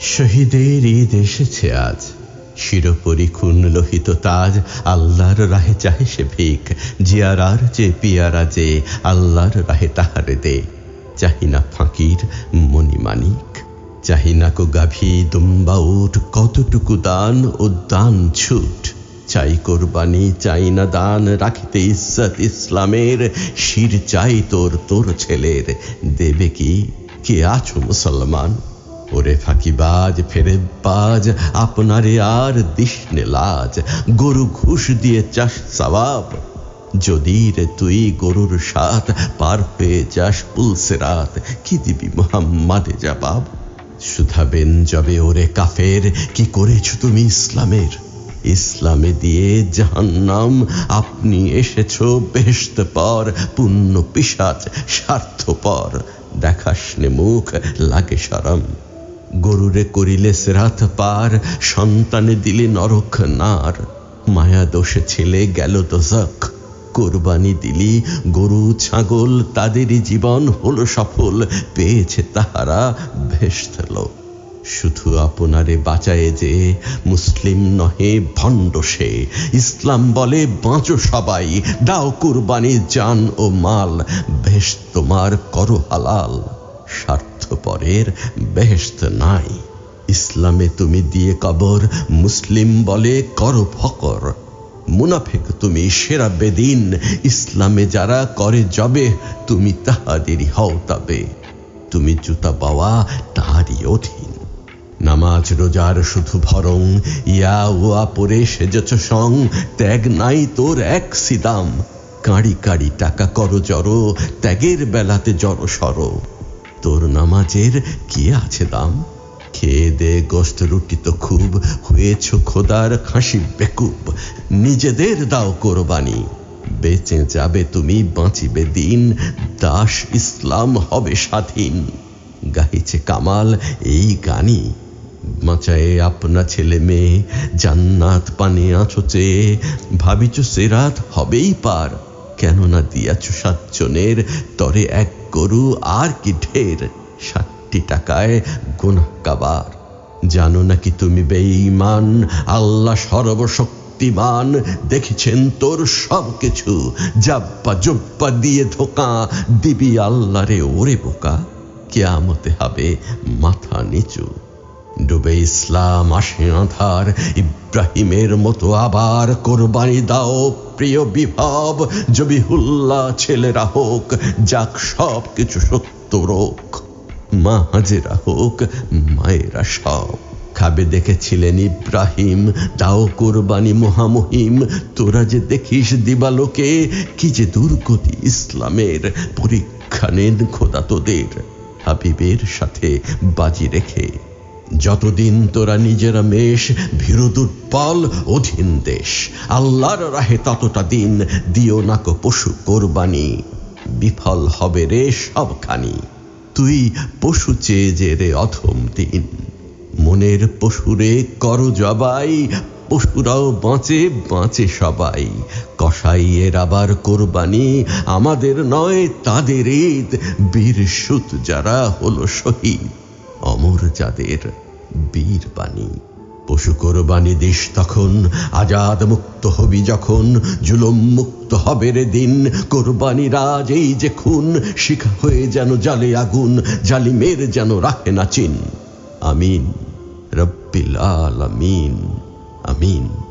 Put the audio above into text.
শহীদের ঈদ এসেছে আজ। শিরোপরি খুন লোহিত তাজ, আল্লাহর রাহে চাহে সে ভিক। জিয়ারার যে পিয়ারা যে, আল্লাহর রাহে তাহারে দে। চাহি না ফাঁকির মণিমানিক চাহি না কো গাভী দুম্বা উঠ, কতটুকু দান ও দান ছুট? চাই কোরবানি, চাই না দান, রাখিতে ইজ্জত ইসলামের। শির চাই তোর তোর ছেলের। দেবে কি, কে আছো মুসলমান? ওরে ফাঁকিবাজ ফেরে বাজ, আপনারে আর দিসনে লাজ। গরু ঘুষ দিয়ে চাষ সবাব যদি রে তুই গরুর সাথ পার হয়ে যাস পুলসে রাত। কি দিবি মোহাম্মদে জবাব? সুধাবেন যবে ওরে কাফের, কি করেছ তুমি ইসলামের? ইসলামে দিয়ে জাহান্নাম, আপনি এসেছ বেহেশত পর, পুণ্য পিসাচ স্বার্থপর। দেখাসনে মুখ, লাগে সরম গরুরে করিলে সেরাত পার, সন্তানে দিলে নরক নার। মায়া দোষে ছেলে গেল তো জক কোরবানি দিলি গরু ছাগল, তাদেরই জীবন হলো সফল, পেয়েছে তাহারা ভেস্ত শুধু আপনারে বাঁচায়ে যে মুসলিম নহে ভণ্ড সে, ইসলাম বলে বাঁচো সবাই, দাও কুরবানি, জান ও মাল বেশ তোমার করো হালাল। স্বার্থপরের বেহেস্ত নাই। ইসলামে তুমি দিয়ে কবর, মুসলিম বলে করো ফকর। মুনাফেক তুমি সেরা বেদিন, ইসলামে যারা করে জবে, তুমি তাহাদেরই হও তবে। তুমি জুতা পাওয়া তাহারই অধীন। নামাজ, রোজার শুধু ভরং, ইয়া ওয়া পরে সেজেছ সং, ত্যাগ নাই তোর এক সিদাম। কাঁড়ি কাঁড়ি টাকা করো জড়ো, ত্যাগের বেলাতে জড়ো সরো। তোর নামাজের কি আছে দাম? খেয়ে দে গোস্ত রুটি তো খুব। হয়েছ খোদার খাসি বেকুব। নিজেদের দাও কোরবানি। বেঁচে যাবে তুমি, বাঁচিবে দিন। দাস ইসলাম হবে স্বাধীন। গাহিছে কামাল এই গানি। বাঁচায়ে আপনা ছেলে মেয়ে। জান্নাত পানে আছো চেয়ে। ভাবিছ সেরাত হবেই পার। কেননা দিয়াছ সাতজনের তরে এক গরু, আর কি ঢের ষাটটি টাকায় গুনাহ কাবার জানো নাকি তুমি বেঈমান? আল্লাহ সর্বশক্তিমান। দেখেছেন তোর সব কিছু জাব্বা জব্বা দিয়ে ধোকা দিবি আল্লাহরে ওরে বোকা। কেয়ামতে হবে মাথা নিচু। ডুবে ইসলাম আসে আধার, ইব্রাহিমের মতো আবার কোরবানি দাও প্রিয় বিভব। জবিহুল্লাহ ছেলেরা হোক, যাক সব কিছু সত্য রোক মা হাজেরা হোক, মায়েরা সব। খাবে দেখেছিলেন ইব্রাহিম, দাও কোরবানি মহামহিম। তোরা যে দেখিস দিবালোকে, কি যে দুর্গতি ইসলামের। পরীক্ষা নেন খোদা তোদের। হাবিবের সাথে বাজি রেখে যতদিন তোরা নিজেরা মেষ ভীরু দুর্বল অধীন দেশ, আল্লাহর রাহে ততটা দিন দিও নাকো পশু কোরবানি। বিফল হবে রে সবখানি। তুই পশু চেয়ে যে রে অথম দিন। মনের পশুরে কর জবাই, পশুরাও বাঁচে বাঁচে সবাই। কসাইয়ের আবার কোরবানি আমাদের নয়, তাদের ঈদ। বীর সুত যারা হলো শহীদ। অমর যাদের বীর বাণী। পশু কোরবানি দেশ তখন আজাদ মুক্ত হবি যখন, জুলুম মুক্ত হবে রে দিন, কোরবানি রাজ এই যে খুন, শিখা হয়ে যেন জালে আগুন, জালিমের যেন রাখে না চিন। আমিন, রব্বিল আলামিন, আমিন।